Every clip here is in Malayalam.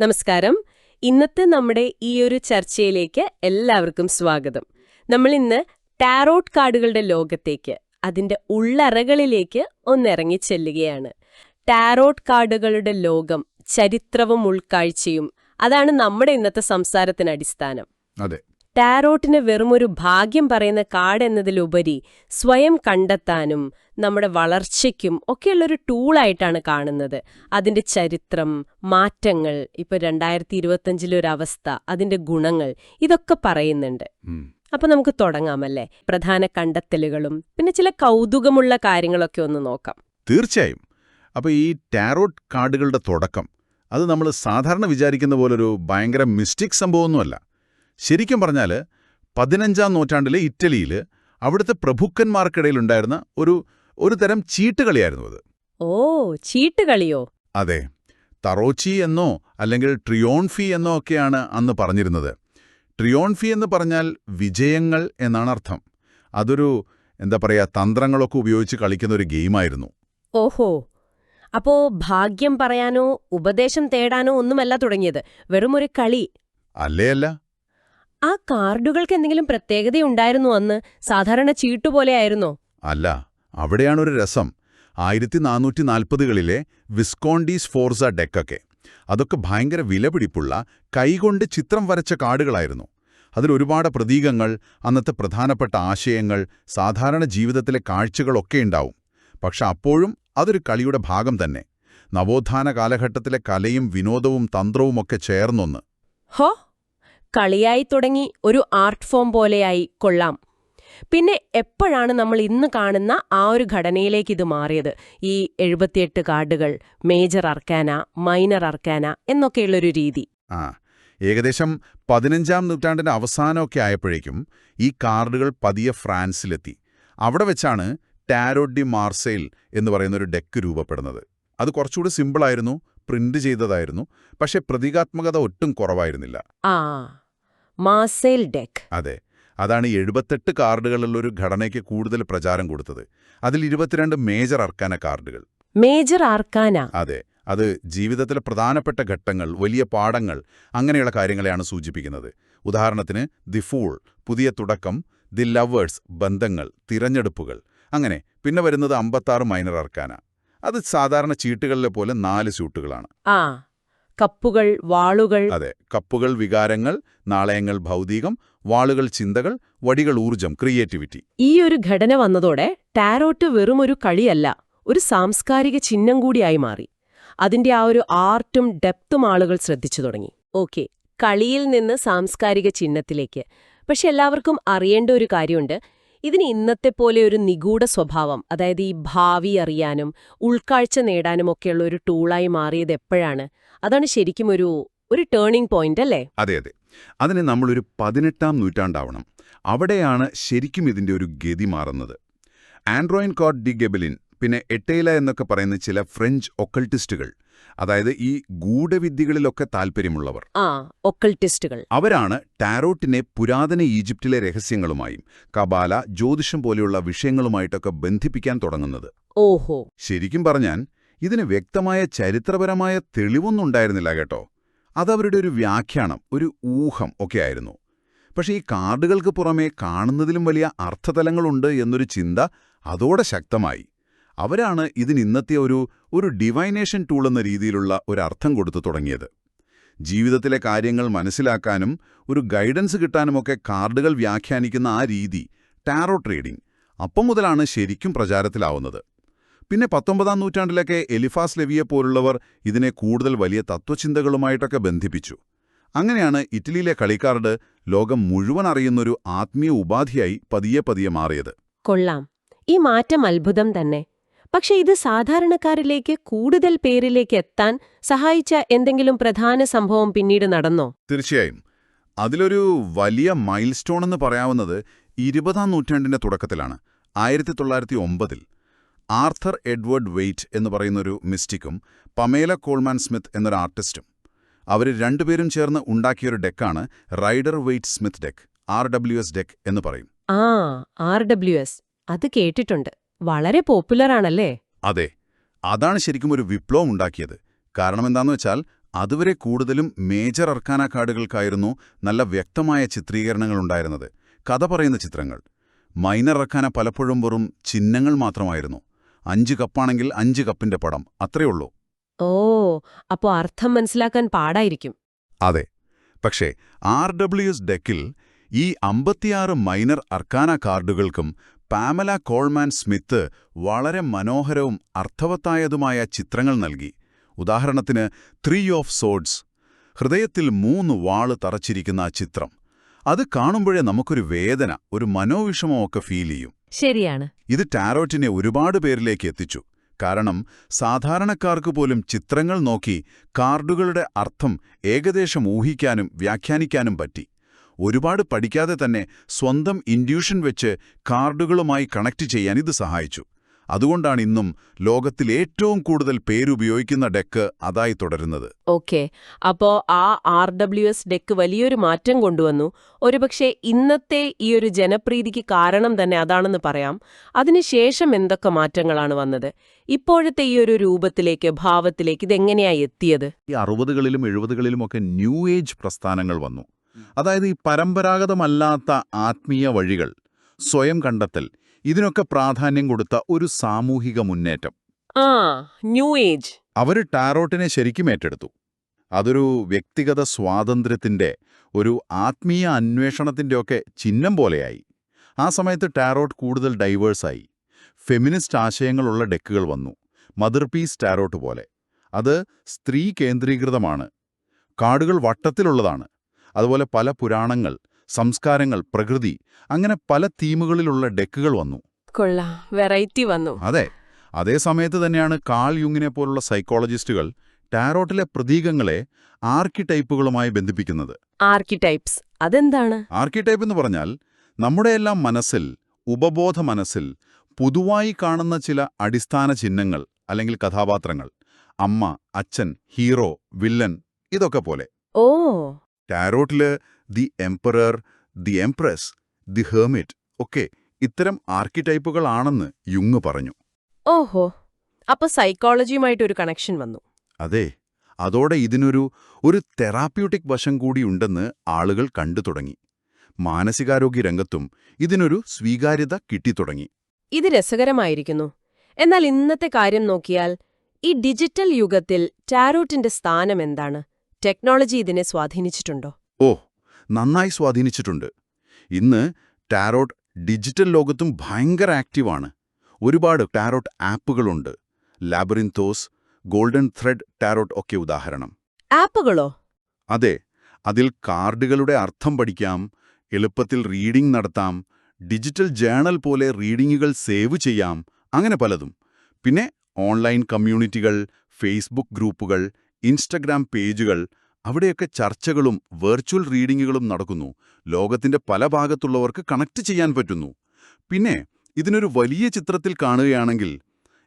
നമസ്കാരം. ഇന്നത്തെ നമ്മുടെ ഈ ഒരു ചർച്ചയിലേക്ക് എല്ലാവർക്കും സ്വാഗതം. നമ്മൾ ഇന്ന് ടാറോട്ട് കാർഡുകളുടെ ലോകത്തേക്ക് അതിന്റെ ഉള്ളറകളിലേക്ക് ഒന്നിറങ്ങി ചെല്ലുകയാണ്. ടാറോട്ട് കാർഡുകളുടെ ലോകം ചരിത്രവും ഉൾക്കാഴ്ചയും അതാണ് നമ്മുടെ ഇന്നത്തെ സംസാരത്തിന് അടിസ്ഥാനം. അതെ. ടാരോട്ടിന് വെറുമൊരു ഭാഗ്യം പറയുന്ന കാർഡ് എന്നതിലുപരി സ്വയം കണ്ടെത്താനും നമ്മുടെ വളർച്ചയ്ക്കും ഒക്കെയുള്ളൊരു ടൂളായിട്ടാണ് കാണുന്നത്. അതിന്റെ ചരിത്രം മാറ്റങ്ങൾ ഇപ്പൊ രണ്ടായിരത്തി ഇരുപത്തഞ്ചിലൊരവസ്ഥ അതിന്റെ ഗുണങ്ങൾ ഇതൊക്കെ പറയുന്നുണ്ട്. അപ്പൊ നമുക്ക് തുടങ്ങാമല്ലേ? പ്രധാന കണ്ടെത്തലുകളും പിന്നെ ചില കൗതുകമുള്ള കാര്യങ്ങളൊക്കെ ഒന്ന് നോക്കാം. തീർച്ചയായും. അപ്പോൾ ഈ ടാരോട്ട് കാർഡുകളുടെ തുടക്കം അത് നമ്മൾ സാധാരണ വിചാരിക്കുന്ന പോലൊരു ഭയങ്കര മിസ്റ്റേക്ക് സംഭവമൊന്നുമല്ല. ശരിക്കും പറഞ്ഞാൽ പതിനഞ്ചാം നൂറ്റാണ്ടിലെ ഇറ്റലിയിൽ അവിടുത്തെ പ്രഭുക്കന്മാർക്കിടയിലുണ്ടായിരുന്ന ഒരു ഒരു തരം ചീട്ടുകളിയായിരുന്നു അത്. ഓ ചീട്ടുകളിയോ? അതെ. തറോച്ചി എന്നോ അല്ലെങ്കിൽ ട്രിയോൺഫി എന്നോ ഒക്കെയാണ് അന്ന് പറഞ്ഞിരുന്നത്. ട്രിയോൺഫി എന്ന് പറഞ്ഞാൽ വിജയങ്ങൾ എന്നാണ് അർത്ഥം. അതൊരു എന്താ പറയുക തന്ത്രങ്ങളൊക്കെ ഉപയോഗിച്ച് കളിക്കുന്ന ഒരു ഗെയിമായിരുന്നു. ഓഹോ. അപ്പോ ഭാഗ്യം പറയാനോ ഉപദേശം തേടാനോ ഒന്നുമല്ല തുടങ്ങിയത്. വെറുമൊരു കളി. അല്ലേ അല്ല. ആ കാർഡുകൾക്ക് എന്തെങ്കിലും പ്രത്യേകതയുണ്ടായിരുന്നു അന്ന്? സാധാരണ ചീട്ടുപോലെയായിരുന്നോ അല്ല അവിടെയാണൊരു രസം. ആയിരത്തി നാനൂറ്റി നാൽപ്പതുകളിലെ വിസ്കോണ്ടീസ് ഫോർസ ഡെക്കൊക്കെ. അതൊക്കെ ഭയങ്കര വിലപിടിപ്പുള്ള കൈകൊണ്ട് ചിത്രം വരച്ച കാർഡുകളായിരുന്നു. അതിലൊരുപാട് പ്രതീകങ്ങൾ അന്നത്തെ പ്രധാനപ്പെട്ട ആശയങ്ങൾ സാധാരണ ജീവിതത്തിലെ കാഴ്ചകളൊക്കെ ഉണ്ടാവും. പക്ഷെ അപ്പോഴും അതൊരു കളിയുടെ ഭാഗം തന്നെ. നവോത്ഥാന കാലഘട്ടത്തിലെ കലയും വിനോദവും തന്ത്രവുമൊക്കെ ചേർന്നൊന്ന്. ഹോ കളിയായി തുടങ്ങി ഒരു ആർട്ട് ഫോം പോലെയായി കൊള്ളാം. പിന്നെ എപ്പോഴാണ് നമ്മൾ ഇന്ന് കാണുന്ന ആ ഒരു ഘടനയിലേക്ക് ഇത് മാറിയത്? ഈ എഴുപത്തിയെട്ട് കാർഡുകൾ മേജർ അർക്കാന മൈനർ അർക്കാന എന്നൊക്കെയുള്ളൊരു രീതി. ആ ഏകദേശം പതിനഞ്ചാം നൂറ്റാണ്ടിന്റെ അവസാനമൊക്കെ ആയപ്പോഴേക്കും ഈ കാർഡുകൾ പതിയെ ഫ്രാൻസിലെത്തി. അവിടെ വെച്ചാണ് ടാരോ ഡി മാർസെയിൽ എന്ന് പറയുന്ന ഒരു ഡെക്ക് രൂപപ്പെടുന്നത്. അത് കുറച്ചുകൂടി സിമ്പിളായിരുന്നു പ്രിന്റ് ചെയ്തതായിരുന്നു പക്ഷേ പ്രതീകാത്മകത ഒട്ടും കുറവായിരുന്നില്ല. ആ മാസേൽ ഡെക്ക് അതെ. അതാണ് എഴുപത്തെട്ട് കാർഡുകളുള്ള ഒരു ഘടനയ്ക്ക് കൂടുതൽ പ്രചാരം കൊടുത്തത്. അതിൽ ഇരുപത്തിരണ്ട് മേജർ അർക്കാന കാർഡുകൾ. മേജർ ആർക്കാന അതെ. അത് ജീവിതത്തിലെ പ്രധാനപ്പെട്ട ഘട്ടങ്ങൾ വലിയ പാഠങ്ങൾ അങ്ങനെയുള്ള കാര്യങ്ങളെയാണ് സൂചിപ്പിക്കുന്നത്. ഉദാഹരണത്തിന് ദി ഫൂൾ പുതിയ തുടക്കം ദി ലവേഴ്സ് ബന്ധങ്ങൾ തിരഞ്ഞെടുപ്പുകൾ. അങ്ങനെ പിന്നെ വരുന്നത് അമ്പത്താറ് മൈനർ അർക്കാന. അത് സാധാരണ ചീട്ടുകളിലെ പോലെ നാല് സ്യൂട്ടുകളാണ്. ആ. കപ്പുകൾ വാളുകൾ. അതെ കപ്പുകൾ വികാരങ്ങൾ നാളയങ്ങൾ ഭൗതികം വാളുകൾ ചിന്തകൾ വടികൾ ഊർജം ക്രിയേറ്റിവിറ്റി. ഈ ഒരു ഘടന വന്നതോടെ ടാരോട്ട് വെറുമൊരു കളിയല്ല ഒരു സാംസ്കാരിക ചിഹ്നം കൂടിയായി മാറി. അതിന്റെ ആ ഒരു ആർട്ടും ഡെപ്തും ആളുകൾ ശ്രദ്ധിച്ചു തുടങ്ങി. ഓക്കെ കളിയിൽ നിന്ന് സാംസ്കാരിക ചിഹ്നത്തിലേക്ക്. പക്ഷെ എല്ലാവർക്കും അറിയേണ്ട ഒരു കാര്യമുണ്ട്. ഇതിന് ഇന്നത്തെ പോലെ ഒരു നിഗൂഢ സ്വഭാവം അതായത് ഈ ഭാവി അറിയാനും ഉൾക്കാഴ്ച നേടാനും ഒക്കെയുള്ള ഒരു ടൂളായി മാറിയത് എപ്പോഴാണ്? അതാണ് ശരിക്കും ഒരു ഒരു ടേണിംഗ് പോയിന്റ് അല്ലേ? അതെ അതെ. അതിന് നമ്മളൊരു പതിനെട്ടാം നൂറ്റാണ്ടാവണം. അവിടെയാണ് ശരിക്കും ഇതിന്റെ ഒരു ഗതി മാറുന്നത്. ആൻഡ്രോയിൻ കോട്ട് ഡി ഗെബലിൻ പിന്നെ എട്ടേല എന്നൊക്കെ പറയുന്ന ചില ഫ്രഞ്ച് ഒക്കൾട്ടിസ്റ്റുകൾ അതായത് ഈ ഗൂഢവിദ്യകളിലൊക്കെ താല്പര്യമുള്ളവർ. ഒക്കൾട്ടിസ്റ്റുകൾ. അവരാണ് ടാരോട്ടിനെ പുരാതന ഈജിപ്റ്റിലെ രഹസ്യങ്ങളുമായും കബാല ജ്യോതിഷം പോലെയുള്ള വിഷയങ്ങളുമായിട്ടൊക്കെ ബന്ധിപ്പിക്കാൻ തുടങ്ങുന്നത്. ഓഹോ. ശരിക്കും പറഞ്ഞാൽ ഇതിന് വ്യക്തമായ ചരിത്രപരമായ തെളിവൊന്നും ഉണ്ടായിരുന്നില്ല കേട്ടോ. അതവരുടെ ഒരു വ്യാഖ്യാനം ഒരു ഊഹം ഒക്കെ ആയിരുന്നു. പക്ഷേ ഈ കാർഡുകൾക്ക് പുറമേ കാണുന്നതിലും വലിയ അർത്ഥതലങ്ങളുണ്ട് എന്നൊരു ചിന്ത അതോടെ ശക്തമായി. അവരാണ് ഇതിന് ഇന്നത്തെ ഒരു ഒരു ഡിവൈനേഷൻ ടൂൾ എന്ന രീതിയിലുള്ള ഒരു അർത്ഥം കൊടുത്തു തുടങ്ങിയത്. ജീവിതത്തിലെ കാര്യങ്ങൾ മനസ്സിലാക്കാനും ഒരു ഗൈഡൻസ് കിട്ടാനുമൊക്കെ കാർഡുകൾ വ്യാഖ്യാനിക്കുന്ന ആ രീതി ടാറോ ട്രേഡിംഗ് അപ്പം മുതലാണ് ശരിക്കും പ്രചാരത്തിലാവുന്നത്. പിന്നെ പത്തൊമ്പതാം നൂറ്റാണ്ടിലൊക്കെ എലിഫാസ് ലെവിയെ പോലുള്ളവർ ഇതിനെ കൂടുതൽ വലിയ തത്വചിന്തകളുമായിട്ടൊക്കെ ബന്ധിപ്പിച്ചു. അങ്ങനെയാണ് ഇറ്റലിയിലെ കളിക്കാർഡ് ലോകം മുഴുവൻ അറിയുന്നൊരു ആത്മീയ ഉപാധിയായി പതിയെ പതിയെ മാറിയത്. കൊള്ളാം. ഈ മാറ്റം അത്ഭുതം തന്നെ. പക്ഷെ ഇത് സാധാരണക്കാരിലേക്ക് കൂടുതൽ പേരിലേക്ക് എത്താൻ സഹായിച്ച എന്തെങ്കിലും പ്രധാന സംഭവം പിന്നീട് നടന്നോ? തീർച്ചയായും. അതിലൊരു വലിയ മൈൽസ്റ്റോൺ എന്ന് പറയാവുന്നത് ഇരുപതാം നൂറ്റാണ്ടിന്റെ തുടക്കത്തിലാണ് ആയിരത്തി തൊള്ളായിരത്തി ഒമ്പതിൽ ആർത്തർ എഡ്വേർഡ് വെയ്റ്റ് എന്ന് പറയുന്നൊരു മിസ്റ്റിക്കും പമേല കോൾമാൻ സ്മിത്ത് എന്നൊരു ആർട്ടിസ്റ്റും. അവർ രണ്ടുപേരും ചേർന്ന് ഉണ്ടാക്കിയൊരു ഡെക്കാണ് Rider Waite Smith deck R W S deck എന്ന് പറയും. ആ ആർ ഡബ്ല്യു എസ്. അത് കേട്ടിട്ടുണ്ട്. വളരെ പോപ്പുലർ ആണല്ലേ അതെ. അതാണ് ശരിക്കും ഒരു വിപ്ലവം ഉണ്ടാക്കിയത്. കാരണം എന്താണെന്ന് വെച്ചാൽ അതുവരെ കൂടുതലും മേജർ അർക്കാന കാർഡുകൾക്കായിരുന്നു നല്ല വ്യക്തമായ ചിത്രീകരണങ്ങൾ ഉണ്ടായിരുന്നത്. കഥ പറയുന്ന ചിത്രങ്ങൾ. മൈനർ അർക്കാന പലപ്പോഴും വെറും ചിഹ്നങ്ങൾ മാത്രമായിരുന്നു. അഞ്ച് കപ്പാണെങ്കിൽ അഞ്ച് കപ്പിന്റെ പടം. അത്രയുള്ളൂ ഓ അപ്പോ അർത്ഥം മനസ്സിലാക്കാൻ പാടായിരിക്കും. അതെ. പക്ഷേ ആർ ഡബ്ല്യു എസ് ഡെക്കിൽ ഈ അമ്പത്തിയാറ് മൈനർ അർക്കാന കാർഡുകൾക്കും പാമല കോൾമാൻ സ്മിത്ത് വളരെ മനോഹരവും അർത്ഥവത്തായതുമായ ചിത്രങ്ങൾ നൽകി. ഉദാഹരണത്തിന് ത്രീ ഓഫ് സോഡ്സ് ഹൃദയത്തിൽ മൂന്ന് വാൾ തറച്ചിരിക്കുന്ന ആ ചിത്രം. അത് കാണുമ്പോഴേ നമുക്കൊരു വേദന ഒരു മനോവിഷമമൊക്കെ ഫീൽ ചെയ്യും. ശരിയാണ്. ഇത് ടാരോട്ടിനെ ഒരുപാട് പേരിലേക്ക് എത്തിച്ചു. കാരണം സാധാരണക്കാർക്ക് പോലും ചിത്രങ്ങൾ നോക്കി കാർഡുകളുടെ അർത്ഥം ഏകദേശം ഊഹിക്കാനും വ്യാഖ്യാനിക്കാനും പറ്റി. ഒരുപാട് പഠിക്കാതെ തന്നെ സ്വന്തം ഇൻഡ്യൂഷൻ വെച്ച് കാർഡുകളുമായി കണക്ട് ചെയ്യാൻ ഇത് സഹായിച്ചു. അതുകൊണ്ടാണ് ഇന്നും ലോകത്തിൽ ഏറ്റവും കൂടുതൽ പേരുപയോഗിക്കുന്ന ഡെക്ക് അതായി തുടരുന്നത്. ഓക്കെ. അപ്പോ ആ ആർ ഡബ്ല്യു എസ് ഡെക്ക് വലിയൊരു മാറ്റം കൊണ്ടുവന്നു. ഒരുപക്ഷെ ഇന്നത്തെ ഈ ഒരു ജനപ്രീതിക്ക് കാരണം തന്നെ അതാണെന്ന് പറയാം. അതിനുശേഷം എന്തൊക്കെ മാറ്റങ്ങളാണ് വന്നത്? ഇപ്പോഴത്തെ ഈ ഒരു രൂപത്തിലേക്ക് ഭാവത്തിലേക്ക് ഇതെങ്ങനെയായി എത്തിയത്? ഈ അറുപതുകളിലും എഴുപതുകളിലുമൊക്കെ ന്യൂ ഏജ് പ്രസ്ഥാനങ്ങൾ വന്നു. അതായത് ഈ പരമ്പരാഗതമല്ലാത്ത ആത്മീയ വഴികൾ സ്വയം കണ്ടെത്തൽ ഇതിനൊക്കെ പ്രാധാന്യം കൊടുത്ത ഒരു സാമൂഹിക മുന്നേറ്റം. ആ ന്യൂ ഏജ്. അവർ ടാറോട്ടിനെ ശരിക്കും ഏറ്റെടുത്തു. അതൊരു വ്യക്തിഗത സ്വാതന്ത്ര്യത്തിന്റെ ഒരു ആത്മീയ അന്വേഷണത്തിന്റെയൊക്കെ ചിഹ്നം പോലെയായി. ആ സമയത്ത് ടാറോട്ട് കൂടുതൽ ഡൈവേഴ്സായി. ഫെമിനിസ്റ്റ് ആശയങ്ങളുള്ള ഡെക്കുകൾ വന്നു. മദർ പീസ് ടാറോട്ട് പോലെ. അത് സ്ത്രീ കേന്ദ്രീകൃതമാണ്. കാടുകൾ വട്ടത്തിലുള്ളതാണ്. അതുപോലെ പല പുരാണങ്ങൾ സംസ്കാരങ്ങൾ പ്രകൃതി അങ്ങനെ പല തീമുകളിലുള്ള ഡെക്കുകൾ വന്നു. കൊള്ളാം. വെറൈറ്റി വന്നു. അതെ. അതേ സമയത്ത് തന്നെയാണ് കാൾ യുങ്ങിനെ പോലുള്ള സൈക്കോളജിസ്റ്റുകൾ ടാരോട്ടിലെ പ്രതീകങ്ങളെ ആർക്കിടൈപ്പുകളുമായി ബന്ധിപ്പിക്കുന്നത്. ആർക്കിടൈപ്സ്. അതെന്താണ്? ആർക്കിടൈപ്പ് എന്ന് പറഞ്ഞാൽ നമ്മുടെ നമ്മുടെയെല്ലാം മനസ്സിൽ ഉപബോധ മനസ്സിൽ പൊതുവായി കാണുന്ന ചില അടിസ്ഥാന ചിഹ്നങ്ങൾ അല്ലെങ്കിൽ കഥാപാത്രങ്ങൾ. അമ്മ അച്ഛൻ ഹീറോ വില്ലൻ ഇതൊക്കെ പോലെ. ഓ. ടാരോട്ടിൽ the emperor the empress the hermit ഒക്കെ ഇത്തരം ആർക്കിടൈപ്പുകളാണെന്ന് യുങ് പറഞ്ഞു. ഓഹോ അപ്പൊ സൈക്കോളജിയുമായിട്ടൊരു കണക്ഷൻ വന്നു. അതെ അതോടെ ഇതിനൊരു ഒരു തെറാപ്യൂട്ടിക് വശം കൂടിയുണ്ടെന്ന് ആളുകൾ കണ്ടു തുടങ്ങി. മാനസികാരോഗ്യ രംഗത്തും ഇതിനൊരു സ്വീകാര്യത കിട്ടിത്തുടങ്ങി ഇത് രസകരമായിരിക്കുന്നു. എന്നാൽ ഇന്നത്തെ കാര്യം നോക്കിയാൽ ഈ ഡിജിറ്റൽ യുഗത്തിൽ ടാരോട്ടിന്റെ സ്ഥാനം എന്താണ്? ടെക്നോളജി ഇതിനെ സ്വാധീനിച്ചിട്ടുണ്ടോ? ഓ നന്നായി സ്വാധീനിച്ചിട്ടുണ്ട്. ഇന്ന് ടാരോട്ട് ഡിജിറ്റൽ ലോകത്തും ഭയങ്കര ആക്റ്റീവാണ്. ഒരുപാട് ടാരോട്ട് ആപ്പുകളുണ്ട്. ലാബറിൻതോസ് ഗോൾഡൻ ത്രെഡ് ടാരോട്ട് ഒക്കെ ഉദാഹരണം. ആപ്പുകളോ? അതെ അതിൽ കാർഡുകളുടെ അർത്ഥം പഠിക്കാം എളുപ്പത്തിൽ റീഡിംഗ് നടത്താം ഡിജിറ്റൽ ജേണൽ പോലെ റീഡിങ്ങുകൾ സേവ് ചെയ്യാം അങ്ങനെ പലതും. പിന്നെ ഓൺലൈൻ കമ്മ്യൂണിറ്റികൾ ഫേസ്ബുക്ക് ഗ്രൂപ്പുകൾ ഇൻസ്റ്റഗ്രാം പേജുകൾ അവിടെയൊക്കെ ചർച്ചകളും വെർച്വൽ റീഡിങ്ങുകളും നടക്കുന്നു. ലോകത്തിന്റെ പല ഭാഗത്തുള്ളവർക്ക് കണക്ട് ചെയ്യാൻ പറ്റുന്നു. പിന്നെ ഇതിനൊരു വലിയ ചിത്രത്തിൽ കാണുകയാണെങ്കിൽ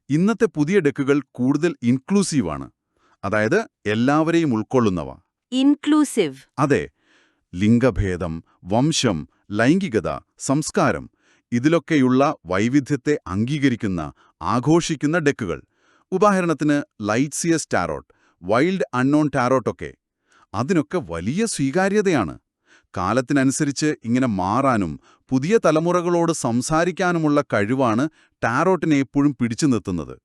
ഇന്നത്തെ പുതിയ ഡെക്കുകൾ കൂടുതൽ ഇൻക്ലൂസീവാണ് അതായത് എല്ലാവരെയും ഉൾക്കൊള്ളുന്നവ. ഇൻക്ലൂസീവ് അതെ. ലിംഗഭേദം വംശം ലൈംഗികത സംസ്കാരം ഇതിലൊക്കെയുള്ള വൈവിധ്യത്തെ അംഗീകരിക്കുന്ന ആഘോഷിക്കുന്ന ഡെക്കുകൾ. ഉദാഹരണത്തിന് Light Seer's Tarot Wild Unknown ടാരോട്ടൊക്കെ അതിനൊക്കെ വലിയ സ്വീകാര്യതയാണ്. കാലത്തിനനുസരിച്ച് ഇങ്ങനെ മാറാനും പുതിയ തലമുറകളോട് സംസാരിക്കാനുമുള്ള കഴിവാണ് ടാരോട്ടിനെ എപ്പോഴും പിടിച്ചു നിർത്തുന്നത്.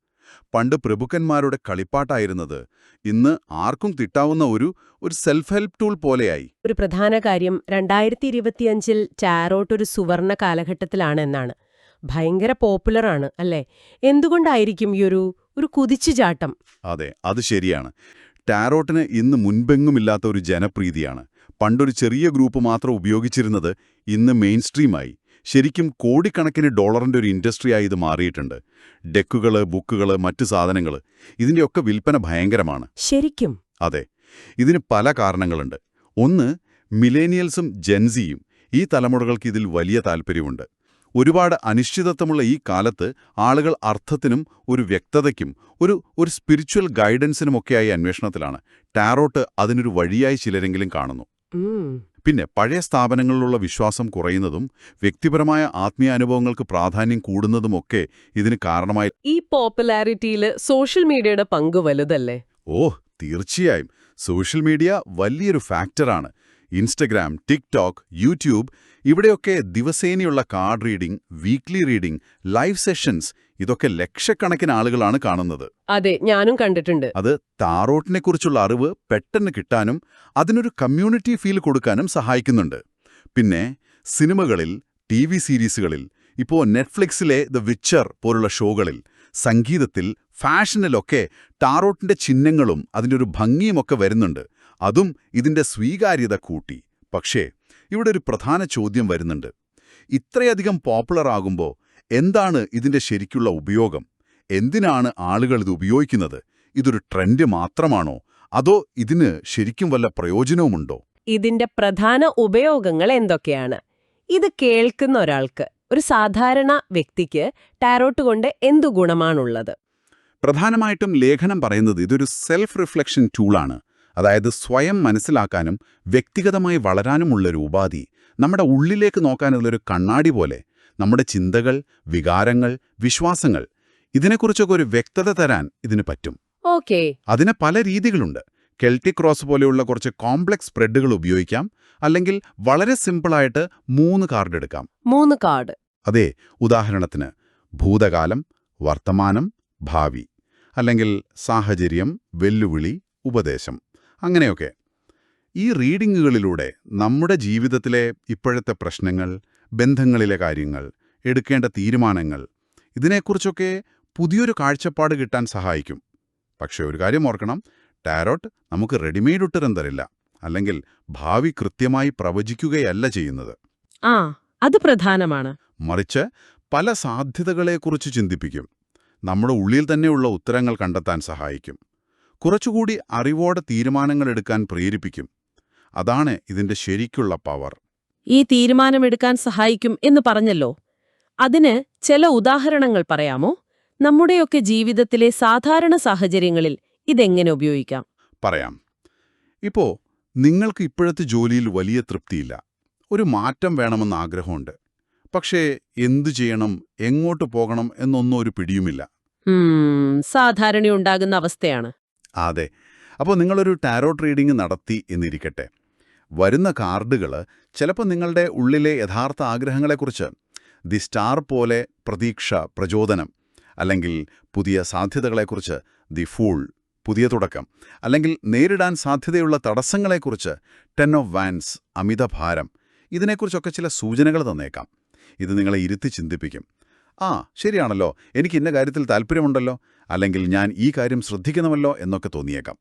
പണ്ട് പ്രഭുക്കന്മാരുടെ കളിപ്പാട്ടായിരുന്നത്. ഇന്ന് ആർക്കും തിട്ടാവുന്ന ഒരു ഒരു സെൽഫ് ഹെൽപ്പ് ടൂൾ പോലെയായി. ഒരു പ്രധാന കാര്യം രണ്ടായിരത്തി ഇരുപത്തിയഞ്ചിൽ ടാരോട്ട് ഒരു സുവർണ കാലഘട്ടത്തിലാണ് എന്നാണ്. ഭയങ്കര പോപ്പുലറാണ് അല്ലേ? എന്തുകൊണ്ടായിരിക്കും ഈ ഒരു ഒരു കുതിച്ചുചാട്ടം? അതെ അത് ശരിയാണ്. ടാരോട്ടിന് ഇന്ന് മുൻപെങ്ങുമില്ലാത്ത ഒരു ജനപ്രീതിയാണ്. പണ്ടൊരു ചെറിയ ഗ്രൂപ്പ് മാത്രം ഉപയോഗിച്ചിരുന്നത് ഇന്ന് മെയിൻ സ്ട്രീമായി ശരിക്കും കോടിക്കണക്കിന് ഡോളറിന്റെ ഒരു ഇൻഡസ്ട്രിയായി ഇത് മാറിയിട്ടുണ്ട്. ഡെക്കുകൾ ബുക്കുകൾ മറ്റ് സാധനങ്ങൾ ഇതിന്റെയൊക്കെ വിൽപ്പന ഭയങ്കരമാണ്. ശരിക്കും? അതെ. ഇതിന് പല കാരണങ്ങളുണ്ട്. ഒന്ന് മിലേനിയൽസും ജെൻസിയും ഈ തലമുറകൾക്ക് ഇതിൽ വലിയ താൽപ്പര്യമുണ്ട് ഒരുപാട് അനിശ്ചിതത്വമുള്ള ഈ കാലത്ത് ആളുകൾ അർത്ഥത്തിനും ഒരു വ്യക്തതയ്ക്കും ഒരു ഒരു സ്പിരിച്വൽ ഗൈഡൻസിനുമൊക്കെയായി അന്വേഷണത്തിലാണ്. ടാറോട്ട് അതിനൊരു വഴിയായി ചിലരെങ്കിലും കാണുന്നു. പിന്നെ പഴയ സ്ഥാപനങ്ങളിലുള്ള വിശ്വാസം കുറയുന്നതും വ്യക്തിപരമായ ആത്മീയ അനുഭവങ്ങൾക്ക് പ്രാധാന്യം കൂടുന്നതുമൊക്കെ ഇതിന് കാരണമായി. ഈ പോപ്പുലാരിറ്റിയിൽ സോഷ്യൽ മീഡിയയുടെ പങ്ക് വലുതല്ലേ? ഓ തീർച്ചയായും. സോഷ്യൽ മീഡിയ വലിയൊരു ഫാക്ടറാണ്. ഇൻസ്റ്റഗ്രാം ടിക്ടോക്ക് യൂട്യൂബ് ഇവിടെയൊക്കെ ദിവസേനയുള്ള card reading weekly reading live sessions ഇതൊക്കെ ലക്ഷക്കണക്കിന് ആളുകളാണ് കാണുന്നത്. അതെ ഞാനും കണ്ടിട്ടുണ്ട്. അത് താറോട്ടിനെ കുറിച്ചുള്ള അറിവ് പെട്ടെന്ന് കിട്ടാനും അതിനൊരു കമ്മ്യൂണിറ്റി ഫീൽ കൊടുക്കാനും സഹായിക്കുന്നുണ്ട്. പിന്നെ സിനിമകളിൽ ടി വി സീരീസുകളിൽ ഇപ്പോൾ നെറ്റ്ഫ്ലിക്സിലെ ദ വിച്ചർ പോലുള്ള ഷോകളിൽ സംഗീതത്തിൽ ഫാഷനിലൊക്കെ ടാറോട്ടിന്റെ ചിഹ്നങ്ങളും അതിന്റെ ഒരു ഭംഗിയുമൊക്കെ വരുന്നുണ്ട്. അതും ഇതിന്റെ സ്വീകാര്യത കൂട്ടി. പക്ഷേ ഇവിടെ ഒരു പ്രധാന ചോദ്യം വരുന്നുണ്ട്. ഇത്രയധികം പോപ്പുലർ ആകുമ്പോൾ എന്താണ് ഇതിന്റെ ശരിക്കുള്ള ഉപയോഗം? എന്തിനാണ് ആളുകൾ ഇത് ഉപയോഗിക്കുന്നത്? ഇതൊരു ട്രെൻഡ് മാത്രമാണോ? അതോ ഇതിന് ശരിക്കും വല്ല പ്രയോജനവുമുണ്ടോ? ഇതിന്റെ പ്രധാന ഉപയോഗങ്ങൾ എന്തൊക്കെയാണ്? ഇത് കേൾക്കുന്ന ഒരാൾക്ക് ഒരു സാധാരണ വ്യക്തിക്ക് ടാരോട്ട് കൊണ്ട് എന്തു ഗുണമാണുള്ളത്? പ്രധാനമായിട്ടും ലേഖനം പറയുന്നത് ഇതൊരു സെൽഫ് റിഫ്ലക്ഷൻ ടൂളാണ് അതായത് സ്വയം മനസ്സിലാക്കാനും വ്യക്തിഗതമായി വളരാനുമുള്ളൊരു ഉപാധി. നമ്മുടെ ഉള്ളിലേക്ക് നോക്കാനുള്ളൊരു കണ്ണാടി പോലെ നമ്മുടെ ചിന്തകൾ വികാരങ്ങൾ വിശ്വാസങ്ങൾ ഇതിനെക്കുറിച്ചൊക്കെ ഒരു വ്യക്തത തരാൻ ഇതിന് പറ്റും. ഓക്കെ. അതിന് പല രീതികളുണ്ട്. കെൽറ്റിക് ക്രോസ് പോലെയുള്ള കുറച്ച് കോംപ്ലക്സ് സ്പ്രെഡുകൾ ഉപയോഗിക്കാം. അല്ലെങ്കിൽ വളരെ സിമ്പിളായിട്ട് മൂന്ന് കാർഡ് എടുക്കാം. മൂന്ന് കാർഡ്. അതെ ഉദാഹരണത്തിന് ഭൂതകാലം വർത്തമാനം ഭാവി. അല്ലെങ്കിൽ സാഹചര്യം വെല്ലുവിളി ഉപദേശം. അങ്ങനെയൊക്കെ. ഈ റീഡിങ്ങുകളിലൂടെ നമ്മുടെ ജീവിതത്തിലെ ഇപ്പോഴത്തെ പ്രശ്നങ്ങൾ ബന്ധങ്ങളിലെ കാര്യങ്ങൾ എടുക്കേണ്ട തീരുമാനങ്ങൾ ഇതിനെക്കുറിച്ചൊക്കെ പുതിയൊരു കാഴ്ചപ്പാട് കിട്ടാൻ സഹായിക്കും. പക്ഷേ ഒരു കാര്യം ഓർക്കണം ടാരോട്ട് നമുക്ക് റെഡിമെയ്ഡ് ഉത്തരം തരില്ല. അല്ലെങ്കിൽ ഭാവി കൃത്യമായി പ്രവചിക്കുകയല്ല ചെയ്യുന്നത്. ആ അത് പ്രധാനമാണ്. മറിച്ച് പല സാധ്യതകളെക്കുറിച്ച് ചിന്തിപ്പിക്കും. നമ്മുടെ ഉള്ളിൽ തന്നെയുള്ള ഉത്തരങ്ങൾ കണ്ടെത്താൻ സഹായിക്കും. കുറച്ചുകൂടി അറിവോടെ തീരുമാനങ്ങൾ എടുക്കാൻ പ്രേരിപ്പിക്കും. അതാണ് ഇതിന്റെ ശരിക്കുള്ള പവർ. ഈ തീരുമാനമെടുക്കാൻ സഹായിക്കും എന്ന് പറഞ്ഞല്ലോ. അതിന് ചില ഉദാഹരണങ്ങൾ പറയാമോ? നമ്മുടെയൊക്കെ ജീവിതത്തിലെ സാധാരണ സാഹചര്യങ്ങളിൽ ഇതെങ്ങനെ ഉപയോഗിക്കാം? പറയാം. ഇപ്പോ നിങ്ങൾക്ക് ഇപ്പോഴത്തെ ജോലിയിൽ വലിയ തൃപ്തിയില്ല. ഒരു മാറ്റം വേണമെന്ന് ആഗ്രഹമുണ്ട്. പക്ഷേ എന്തു ചെയ്യണം എങ്ങോട്ട് പോകണം എന്നൊന്നും ഒരു പിടിയുമില്ല. സാധാരണയുണ്ടാകുന്ന അവസ്ഥയാണ്. അതെ. അപ്പോൾ നിങ്ങളൊരു ടാരോട്ട് റീഡിംഗ് നടത്തി എന്നിരിക്കട്ടെ. വരുന്ന കാർഡുകൾ ചിലപ്പോൾ നിങ്ങളുടെ ഉള്ളിലെ യഥാർത്ഥ ആഗ്രഹങ്ങളെക്കുറിച്ച് ദി സ്റ്റാർ പോലെ പ്രതീക്ഷ പ്രചോദനം അല്ലെങ്കിൽ പുതിയ സാധ്യതകളെക്കുറിച്ച് ദി ഫൂൾ പുതിയ തുടക്കം അല്ലെങ്കിൽ നേരിടാൻ സാധ്യതയുള്ള തടസ്സങ്ങളെക്കുറിച്ച് ടെൻ ഓഫ് വാൻസ് അമിതഭാരം ഇതിനെക്കുറിച്ചൊക്കെ ചില സൂചനകൾ തന്നേക്കാം. ഇത് നിങ്ങളെ ഇരുത്തി ചിന്തിപ്പിക്കും. ആ ശരിയാണല്ലോ. എനിക്ക് ഇന്ന കാര്യത്തിൽ താല്പര്യമുണ്ടല്ലോ. അല്ലെങ്കിൽ ഞാൻ ഈ കാര്യം ശ്രദ്ധിക്കണമല്ലോ എന്നൊക്കെ തോന്നിയേക്കാം.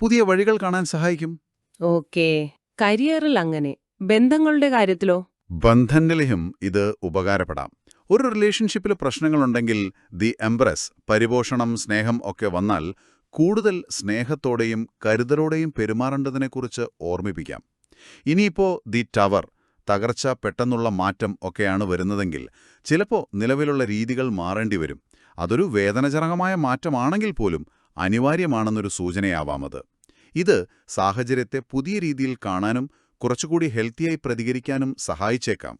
പുതിയ വഴികൾ കാണാൻ സഹായിക്കും. ഓക്കേ. കരിയറിൽ അങ്ങനെ. ബന്ധങ്ങളുടെ കാര്യത്തിലോ? ബന്ധനിലയും ഇത് ഉപകാരപ്പെടാം. ഒരു റിലേഷൻഷിപ്പിൽ പ്രശ്നങ്ങളുണ്ടെങ്കിൽ ദി എംബ്രസ് പരിപോഷണം സ്നേഹം ഒക്കെ വന്നാൽ കൂടുതൽ സ്നേഹത്തോടെയും കരുതലോടെയും പെരുമാറേണ്ടതിനെക്കുറിച്ച് ഓർമ്മിപ്പിക്കാം. ഇനിയിപ്പോ ദി ടവർ തകർച്ച പെട്ടെന്നുള്ള മാറ്റം ഒക്കെയാണ് വരുന്നതെങ്കിൽ ചിലപ്പോൾ നിലവിലുള്ള രീതികൾ മാറേണ്ടി വരും അതൊരു വേദനജനകമായ മാറ്റമാണെങ്കിൽ പോലും അനിവാര്യമാണെന്നൊരു സൂചനയാവാമത് ഇത് സാഹചര്യത്തെ പുതിയ രീതിയിൽ കാണാനും കുറച്ചുകൂടി ഹെൽത്തിയായി പ്രതികരിക്കാനും സഹായിച്ചേക്കാം.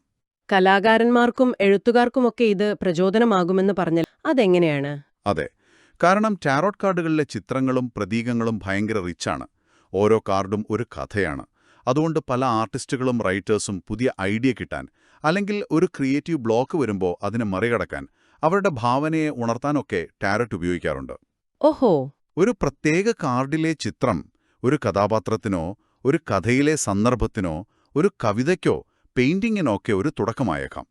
കലാകാരന്മാർക്കും എഴുത്തുകാർക്കുമൊക്കെ ഇത് പ്രചോദനമാകുമെന്ന് പറഞ്ഞാൽ അതെങ്ങനെയാണ്? അതെ. കാരണം ടാരോട്ട് കാർഡുകളിലെ ചിത്രങ്ങളും പ്രതീകങ്ങളും ഭയങ്കര റിച്ചാണ്. ഓരോ കാർഡും ഒരു കഥയാണ്. അതുകൊണ്ട് പല ആർട്ടിസ്റ്റുകളും റൈറ്റേഴ്സും പുതിയ ഐഡിയ കിട്ടാൻ അല്ലെങ്കിൽ ഒരു ക്രിയേറ്റീവ് ബ്ലോക്ക് വരുമ്പോൾ അതിനെ മറികടക്കാൻ അവരുടെ ഭാവനയെ ഉണർത്താനൊക്കെ ടാരറ്റ് ഉപയോഗിക്കാറുണ്ട്. ഓഹോ. ഒരു പ്രത്യേക കാർഡിലെ ചിത്രം ഒരു കഥാപാത്രത്തിനോ ഒരു കഥയിലെ സന്ദർഭത്തിനോ ഒരു കവിതയ്ക്കോ പെയിന്റിങ്ങിനോ ഒക്കെ ഒരു തുടക്കമായേക്കാം.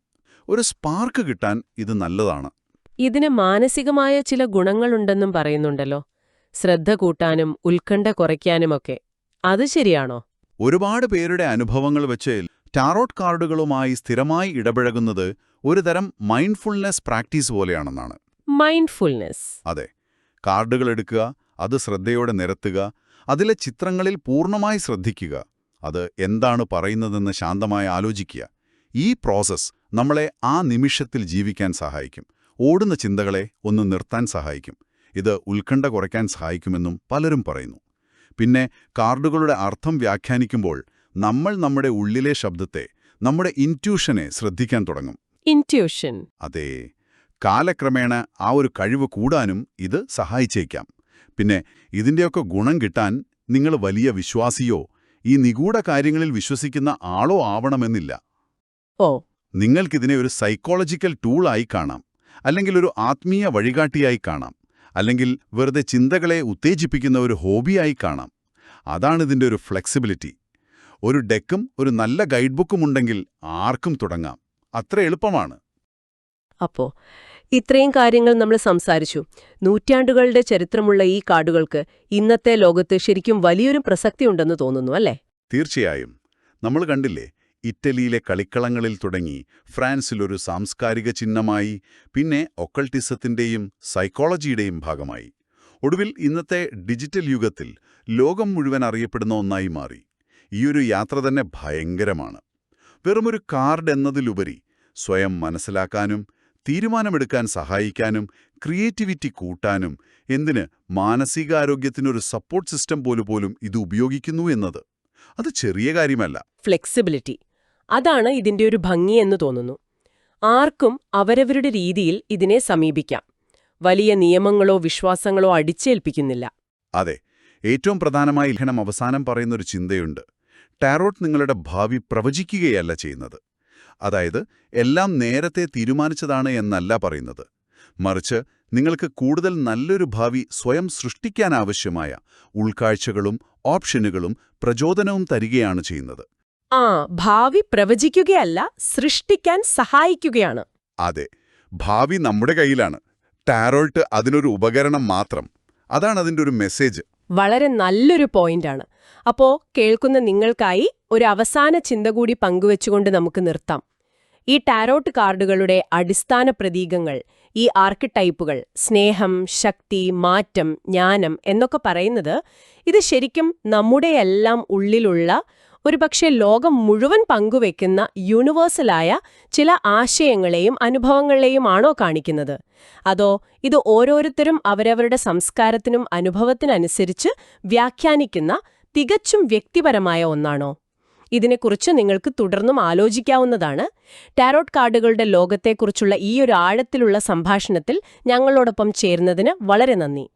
ഒരു സ്പാർക്ക് കിട്ടാൻ ഇത് നല്ലതാണ്. ഇതിന് മാനസികമായ ചില ഗുണങ്ങളുണ്ടെന്നും പറയുന്നുണ്ടല്ലോ. ശ്രദ്ധ കൂട്ടാനും ഉത്കണ്ഠ കുറയ്ക്കാനുമൊക്കെ. അത് ശരിയാണോ? ഒരുപാട് പേരുടെ അനുഭവങ്ങൾ വെച്ച് ടാറോട്ട് കാർഡുകളുമായി സ്ഥിരമായി ഇടപഴകുന്നത് ഒരുതരം മൈൻഡ്ഫുൾനെസ് പ്രാക്ടീസ് പോലെയാണെന്നാണ്. മൈൻഡ്ഫുൾനെസ് അതെ. കാർഡുകൾ എടുക്കുക അത് ശ്രദ്ധയോടെ നിരത്തുക അതിലെ ചിത്രങ്ങളിൽ പൂർണമായി ശ്രദ്ധിക്കുക അത് എന്താണ് പറയുന്നതെന്ന് ശാന്തമായി ആലോചിക്കുക. ഈ പ്രോസസ് നമ്മളെ ആ നിമിഷത്തിൽ ജീവിക്കാൻ സഹായിക്കും. ഓടുന്ന ചിന്തകളെ ഒന്ന് നിർത്താൻ സഹായിക്കും. ഇത് ഉത്കണ്ഠ കുറയ്ക്കാൻ സഹായിക്കുമെന്നും പലരും പറയുന്നു. പിന്നെ കാർഡുകളുടെ അർത്ഥം വ്യാഖ്യാനിക്കുമ്പോൾ നമ്മൾ നമ്മുടെ ഉള്ളിലെ ശബ്ദത്തെ നമ്മുടെ ഇന്റ്യൂഷനെ ശ്രദ്ധിക്കാൻ തുടങ്ങും. ഇന്റ്യൂഷൻ അതെ. കാലക്രമേണ ആ ഒരു കഴിവ് കൂടാനും ഇത് സഹായിച്ചേക്കാം. പിന്നെ ഇതിന്റെയൊക്കെ ഗുണം കിട്ടാൻ നിങ്ങൾ വലിയ വിശ്വാസിയോ ഈ നിഗൂഢ കാര്യങ്ങളിൽ വിശ്വസിക്കുന്ന ആളോ ആവണമെന്നില്ല. ഓ. നിങ്ങൾക്കിതിനെ ഒരു സൈക്കോളജിക്കൽ ടൂളായി കാണാം. അല്ലെങ്കിൽ ഒരു ആത്മീയ വഴികാട്ടിയായി കാണാം. അല്ലെങ്കിൽ വെറുതെ ചിന്തകളെ ഉത്തേജിപ്പിക്കുന്ന ഒരു ഹോബിയായി കാണാം. അതാണിതിന്റെ ഒരു ഫ്ലെക്സിബിലിറ്റി ഒരു ഡെക്കും ഒരു നല്ല ഗൈഡ് ബുക്കും ഉണ്ടെങ്കിൽ ആർക്കും തുടങ്ങാം. അത്ര എളുപ്പമാണ്. അപ്പോ ഇത്രയും കാര്യങ്ങൾ നമ്മൾ സംസാരിച്ചു. നൂറ്റാണ്ടുകളുടെ ചരിത്രമുള്ള ഈ കാർഡുകൾക്ക് ഇന്നത്തെ ലോകത്ത് ശരിക്കും വലിയൊരു പ്രസക്തിയുണ്ടെന്ന് തോന്നുന്നു അല്ലേ? തീർച്ചയായും. നമ്മൾ കണ്ടില്ലേ ഇറ്റലിയിലെ കളിക്കളങ്ങളിൽ തുടങ്ങി ഫ്രാൻസിലൊരു സാംസ്കാരിക ചിഹ്നമായി പിന്നെ ഒക്കൾട്ടിസത്തിന്റെയും സൈക്കോളജിയുടെയും ഭാഗമായി. ഒടുവിൽ ഇന്നത്തെ ഡിജിറ്റൽ യുഗത്തിൽ ലോകം മുഴുവൻ അറിയപ്പെടുന്ന ഒന്നായി മാറി. ഈയൊരു യാത്ര തന്നെ ഭയങ്കരമാണ്. വെറുമൊരു കാർഡ് എന്നതിലുപരി സ്വയം മനസ്സിലാക്കാനും തീരുമാനമെടുക്കാൻ സഹായിക്കാനും ക്രിയേറ്റിവിറ്റി കൂട്ടാനും എന്തിന് മാനസികാരോഗ്യത്തിനൊരു സപ്പോർട്ട് സിസ്റ്റം പോലും പോലും ഇത് ഉപയോഗിക്കുന്നു എന്നത്. അത് ചെറിയ കാര്യമല്ല. ഫ്ലെക്സിബിലിറ്റി. അതാണ് ഇതിന്റെ ഒരു ഭംഗി എന്ന് തോന്നുന്നു. ആർക്കും അവരവരുടെ രീതിയിൽ ഇതിനെ സമീപിക്കാം. വലിയ നിയമങ്ങളോ വിശ്വാസങ്ങളോ അടിച്ചേൽപ്പിക്കുന്നില്ല. അതെ ഏറ്റവും പ്രധാനമായി ലഹനം അവസാനം പറയുന്നൊരു ചിന്തയുണ്ട്. ടാറോട്ട് നിങ്ങളുടെ ഭാവി പ്രവചിക്കുകയല്ല ചെയ്യുന്നത്. അതായത് എല്ലാം നേരത്തെ തീരുമാനിച്ചതാണ് എന്നല്ല പറയുന്നത്. മറിച്ച് നിങ്ങൾക്ക് കൂടുതൽ നല്ലൊരു ഭാവി സ്വയം സൃഷ്ടിക്കാനാവശ്യമായ ഉൾക്കാഴ്ചകളും ഓപ്ഷനുകളും പ്രചോദനവും തരികയാണ് ചെയ്യുന്നത്. ആ ഭാവി പ്രവചിക്കുകയല്ല സൃഷ്ടിക്കാൻ സഹായിക്കുകയാണ്. അതെ ഭാവി നമ്മുടെ കയ്യിലാണ്. ടാരോൾട്ട് അതിനൊരു ഉപകരണം മാത്രം. അതാണ് അതിന്റെ ഒരു മെസ്സേജ്. വളരെ നല്ലൊരു പോയിന്റാണ്. അപ്പോ കേൾക്കുന്ന നിങ്ങൾക്കായി ഒരു അവസാന ചിന്ത കൂടി പങ്കുവെച്ചുകൊണ്ട് നമുക്ക് നിർത്താം. ഈ ടാരോട്ട് കാർഡുകളുടെ അടിസ്ഥാന പ്രതീകങ്ങൾ ഈ ആർക്കിടൈപ്പുകൾ സ്നേഹം ശക്തി മാറ്റം ജ്ഞാനം എന്നൊക്കെ പറയുന്നത് ഇത് ശരിക്കും നമ്മുടെയെല്ലാം ഉള്ളിലുള്ള ഒരുപക്ഷെ ലോകം മുഴുവൻ പങ്കുവെക്കുന്ന യൂണിവേഴ്സലായ ചില ആശയങ്ങളെയും അനുഭവങ്ങളെയും ആണോ കാണിക്കുന്നത്? അതോ ഇത് ഓരോരുത്തരും അവരവരുടെ സംസ്കാരത്തിനും അനുഭവത്തിനനുസരിച്ച് വ്യാഖ്യാനിക്കുന്ന തികച്ചും വ്യക്തിപരമായ ഒന്നാണോ? ഇതിനെക്കുറിച്ച് നിങ്ങൾക്ക് തുടർന്നും ആലോചിക്കാവുന്നതാണ്. ടാരോട്ട് കാർഡുകളുടെ ലോകത്തെക്കുറിച്ചുള്ള ഈ ഒരു ആഴത്തിലുള്ള സംഭാഷണത്തിൽ ഞങ്ങളോടൊപ്പം ചേർന്നതിന് വളരെ നന്ദി.